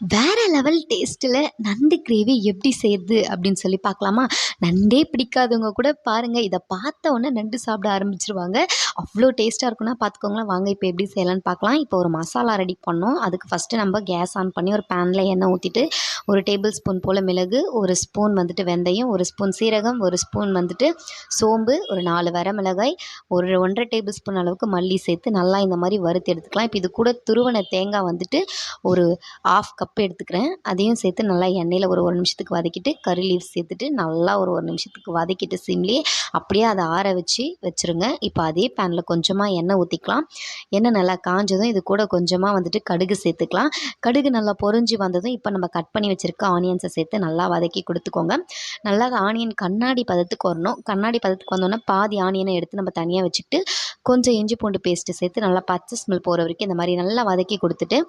வேறு லெவல் டேஸ்ட்டில் நண்டு கிரேவி எப்படி செய்கிறது அப்படின்னு சொல்லி பார்க்கலாமா? நண்டே பிடிக்காதவங்க கூட பாருங்கள் இதை பார்த்த உடனே நண்டு சாப்பிட ஆரம்பிச்சிருவாங்க. அவ்வளோ டேஸ்ட்டாக இருக்குன்னா பார்த்துக்கோங்களேன் வாங்க இப்போ எப்படி செய்யலான்னு பார்க்கலாம் இப்போ ஒரு மசாலா ரெடி பண்ணோம். அதுக்கு ஃபஸ்ட்டு நம்ம கேஸ் ஆன் பண்ணி ஒரு பேனில் எண்ணெய் ஊற்றிட்டு ஒரு டேபிள் ஸ்பூன் போல் மிளகு ஒரு ஸ்பூன் வந்துட்டு வெந்தயம் ஒரு ஸ்பூன் சீரகம் ஒரு ஸ்பூன் வந்துட்டு சோம்பு ஒரு நாலு வரமிளகாய் ஒரு ஒன்றரை டேபிள் ஸ்பூன் அளவுக்கு மல்லி சேர்த்து நல்லா இந்த மாதிரி வறுத்து எடுத்துக்கலாம். இப்போ இது கூட துருவன தேங்காய் வந்துட்டு ஒரு ஆஃப் கப் எடுத்துக்கிறேன். அதையும் சேர்த்து நல்லா எண்ணெயில் ஒரு ஒரு நிமிஷத்துக்கு வதக்கிட்டு கறி லீவ்ஸ் சேர்த்துட்டு நல்லா ஒரு ஒரு நிமிஷத்துக்கு வதக்கிட்டு சிம்லேயே அப்படியே அதை ஆற வச்சு வச்சுருங்க. இப்போ அதே பேனில் கொஞ்சமாக எண்ணெய் ஊற்றிக்கலாம் எண்ணெய் நல்லா காஞ்சதும் இது கூட கொஞ்சமாக வந்துட்டு கடுகு சேர்த்துக்கலாம். கடுகு நல்லா பொறிஞ்சு வந்ததும் இப்போ நம்ம கட் பண்ணி வச்சுருக்க ஆனியன்ஸை சேர்த்து நல்லா வதக்கி கொடுத்துக்கோங்க. நல்லா ஆனியன் கண்ணாடி பதத்துக்கு வரணும். கண்ணாடி பதத்துக்கு வந்தோன்னே பாதி ஆனியனை எடுத்து நம்ம தனியாக வச்சுக்கிட்டு கொஞ்சம் இஞ்சி பூண்டு பேஸ்ட்டு சேர்த்து நல்லா பச்சை ஸ்மெல் போகிற வரைக்கும் இந்த மாதிரி நல்லா வதக்கி கொடுத்துட்டு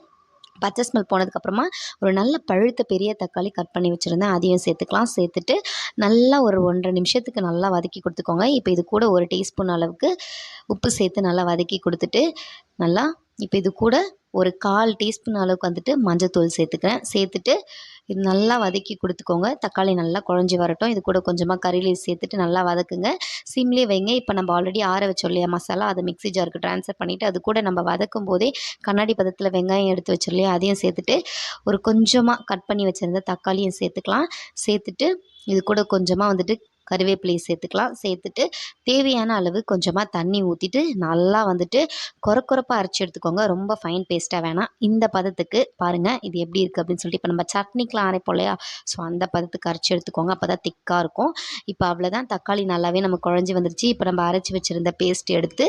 பச்சை ஸ்மெல் போனதுக்கப்புறமா ஒரு நல்ல பழுத்த பெரிய தக்காளி கட் பண்ணி வச்சுருந்தேன். அதையும் சேர்த்துக்கலாம். சேர்த்துட்டு நல்லா ஒரு ஒன்றரை நிமிஷத்துக்கு நல்லா வதக்கி கொடுத்துக்கோங்க. இப்போ இது கூட ஒரு டீஸ்பூன் அளவுக்கு உப்பு சேர்த்து நல்லா வதக்கி கொடுத்துட்டு நல்லா இப்போ இது கூட ஒரு கால் டீஸ்பூன் அளவுக்கு வந்துட்டு மஞ்சத்தூள் சேர்த்துக்கிறேன். சேர்த்துட்டு இது நல்லா வதக்கி கொடுத்துக்கோங்க. தக்காளி நல்லா குழஞ்சி வரட்டும். இது கூட கொஞ்சமாக கறிலி சேர்த்துட்டு நல்லா வதக்குங்க. சிம்லே வைங்க. இப்போ நம்ம ஆல்ரெடி ஆற வச்சோம் இல்லையா மசாலா அதை மிக்ஸி ஜாருக்கு ட்ரான்ஸ்ஃபர் பண்ணிவிட்டு அது கூட நம்ம வதக்கும் போதே கண்ணாடி பதத்தில் வெங்காயம் எடுத்து வச்சோம் இல்லையா அதையும் சேர்த்துட்டு ஒரு கொஞ்சமாக கட் பண்ணி வச்சுருந்த தக்காளியும் சேர்த்துக்கலாம். சேர்த்துட்டு இது கூட கொஞ்சமாக வந்துட்டு கருவேப்பிலையை சேர்த்துக்கலாம். சேர்த்துட்டு தேவையான அளவு கொஞ்சமாக தண்ணி ஊற்றிட்டு நல்லா வந்துட்டு குறக்குறப்பாக அரைச்சி எடுத்துக்கோங்க. ரொம்ப ஃபைன் பேஸ்ட்டாக வேணாம். இந்த பதத்துக்கு பாருங்கள் இது எப்படி இருக்குது அப்படின்னு சொல்லிட்டு இப்போ நம்ம சட்னிக்கெலாம் அரைப்போம் இல்லையா? ஸோ அந்த பதத்துக்கு அரைச்சி எடுத்துக்கோங்க. அப்போ தான் திக்காக இருக்கும். இப்போ அவ்வளோதான் தக்காளி நல்லாவே நம்ம குழஞ்சி வந்துருச்சு. இப்போ நம்ம அரைச்சி வச்சுருந்த பேஸ்ட் எடுத்து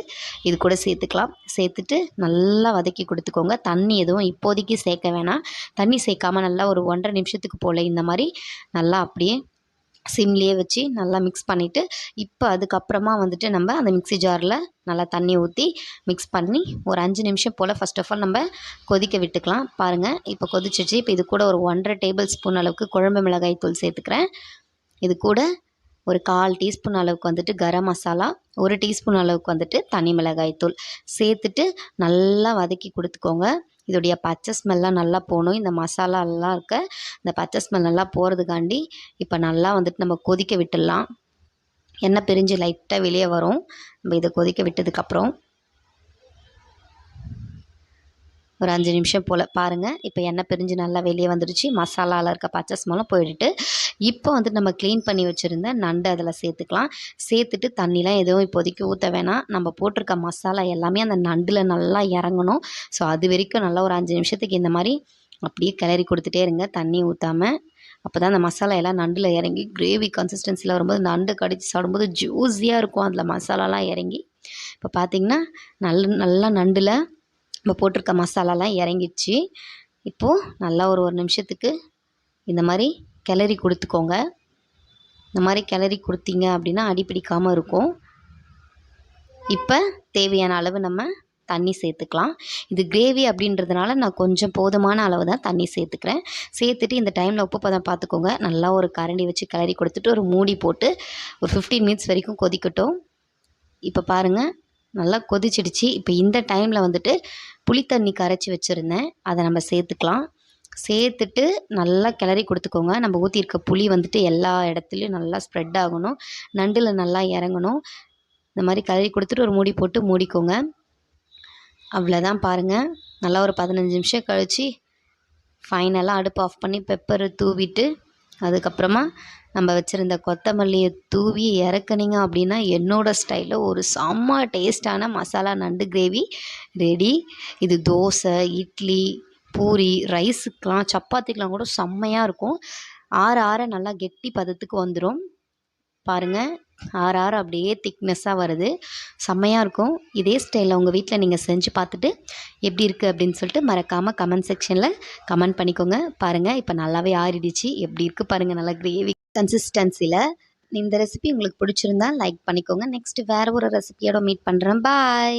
இது கூட சேர்த்துக்கலாம். சேர்த்துட்டு நல்லா வதக்கி கொடுத்துக்கோங்க. தண்ணி எதுவும் இப்போதைக்கு சேர்க்க வேணாம். தண்ணி சேர்க்காம நல்லா ஒரு ஒன்றரை நிமிஷத்துக்கு போல் இந்த மாதிரி நல்லா அப்படியே சிம்லேயே வச்சு நல்லா மிக்ஸ் பண்ணிவிட்டு இப்போ அதுக்கப்புறமா வந்துட்டு நம்ம அந்த மிக்ஸி ஜாரில் நல்லா தண்ணி ஊற்றி மிக்ஸ் பண்ணி ஒரு அஞ்சு நிமிஷம் போல் ஃபஸ்ட் ஆஃப் ஆல் நம்ம கொதிக்க விட்டுக்கலாம். பாருங்கள் இப்போ கொதிச்சிச்சு இப்போ இது கூட ஒரு ஒன்றரை டேபிள் ஸ்பூன் அளவுக்கு குழம்பு மிளகாய் தூள் சேர்த்துக்கிறேன். இது கூட ஒரு கால் டீஸ்பூன் அளவுக்கு வந்துட்டு கரம் மசாலா ஒரு டீஸ்பூன் அளவுக்கு வந்துட்டு தனி மிளகாய் தூள். சேர்த்துட்டு நல்லா வதக்கி கொடுத்துக்கோங்க. இதோடைய பச்சை ஸ்மெல்லாம் நல்லா போகணும். இந்த மசாலாலாம் இருக்க இந்த பச்சை ஸ்மெல் நல்லா போகிறதுக்காண்டி இப்போ நல்லா வந்துட்டு நம்ம கொதிக்க விட்டுடலாம். எண்ணெய் பிரிஞ்சு லைட்டாக வெளியே வரும். நம்ம இதை கொதிக்க விட்டதுக்கப்புறம் ஒரு அஞ்சு நிமிஷம் போல். பாருங்கள் இப்போ எண்ணெய் பிரிஞ்சு நல்லா வெளியே வந்துடுச்சு. மசாலாவில் இருக்க பச்சை ஸ்மெல்லாம் போயிடுட்டு இப்போ வந்துட்டு நம்ம க்ளீன் பண்ணி வச்சுருந்த நண்டு அதில் சேர்த்துக்கலாம். சேர்த்துட்டு தண்ணிலாம் எதுவும் இப்போதைக்கு ஊற்ற வேணாம். நம்ம போட்டிருக்க மசாலா எல்லாமே அந்த நண்டில் நல்லா இறங்கணும். ஸோ அது வரைக்கும் நல்லா ஒரு அஞ்சு நிமிஷத்துக்கு இந்த மாதிரி அப்படியே கிளறி கொடுத்துட்டே இருங்க. தண்ணி ஊற்றாமல் அப்போ தான் அந்த மசாலா எல்லாம் நண்டில் இறங்கி கிரேவி கன்சிஸ்டன்சியில் வரும்போது நண்டு கடிச்சு சாப்பிடும்போது ஜூஸியாக இருக்கும். அதில் மசாலாலாம் இறங்கி. இப்போ பார்த்திங்கன்னா நல்ல நல்லா நண்டில் நம்ம போட்டிருக்க மசாலாலாம் இறங்கிடுச்சு. இப்போது நல்லா ஒரு ஒரு நிமிஷத்துக்கு இந்த மாதிரி கிளறி கொடுத்துக்கோங்க. இந்த மாதிரி கிளறி கொடுத்தீங்க அப்படின்னா அடிப்பிடிக்காமல் இருக்கும். இப்போ தேவையான அளவு நம்ம தண்ணி சேர்த்துக்கலாம். இது கிரேவி அப்படின்றதுனால நான் கொஞ்சம் போதுமான அளவு தான் தண்ணி சேர்த்துக்கிறேன். சேர்த்துட்டு இந்த டைமில் உப்பு பதம் பார்த்துக்கோங்க. நல்லா ஒரு கரண்டி வச்சு கிளறி கொடுத்துட்டு ஒரு மூடி போட்டு ஒரு ஃபிஃப்டீன் மினிட்ஸ் வரைக்கும் கொதிக்கட்டும். இப்போ பாருங்கள் நல்லா கொதிச்சிடுச்சு. இப்போ இந்த டைமில் வந்துட்டு புளித்தண்ணி கரைச்சி வச்சுருந்தேன். அதை நம்ம சேர்த்துக்கலாம். சேர்த்துட்டு நல்லா கிளறி கொடுத்துக்கோங்க. நம்ம ஊற்றிருக்க புளி வந்துட்டு எல்லா இடத்துலையும் நல்லா ஸ்ப்ரெட் ஆகணும். நண்டில் நல்லா இறங்கணும். இந்த மாதிரி கிளறி கொடுத்துட்டு ஒரு மூடி போட்டு மூடிக்கோங்க. அவ்வளோதான் பாருங்கள் நல்லா ஒரு பதினஞ்சு நிமிஷம் கழித்து ஃபைனலாக அடுப்பு ஆஃப் பண்ணி பெப்பரை தூவிட்டு அதுக்கப்புறமா நம்ம வச்சுருந்த கொத்தமல்லியை தூவி இறக்குனீங்க அப்படின்னா என்னோடய ஸ்டைலில் ஒரு செம்ம டேஸ்டான மசாலா நண்டு கிரேவி ரெடி. இது தோசை இட்லி பூரி ரைஸுக்கெலாம் சப்பாத்திக்கெலாம் கூட செம்மையாக இருக்கும். ஆற ஆற நல்லா கெட்டி பதத்துக்கு வந்துடும் பாருங்கள் ஆறு ஆறு அப்படியே திக்னஸ்ஸாக வருது. செம்மையாக இருக்கும். இதே ஸ்டைலில் உங்கள் வீட்டில் நீங்கள் செஞ்சு பார்த்துட்டு எப்படி இருக்குது அப்படின்னு சொல்லிட்டு மறக்காமல் கமெண்ட் செக்ஷனில் கமெண்ட் பண்ணிக்கோங்க. பாருங்கள் இப்போ நல்லாவே ஆறிடுச்சு. எப்படி இருக்குது பாருங்கள் நல்லா கிரேவி கன்சிஸ்டன்சியில் இந்த ரெசிபி உங்களுக்கு பிடிச்சிருந்தா லைக் பண்ணிக்கோங்க. நெக்ஸ்ட் வேறு ஒரு ரெசிபியோட மீட் பண்ணுறேன் பாய்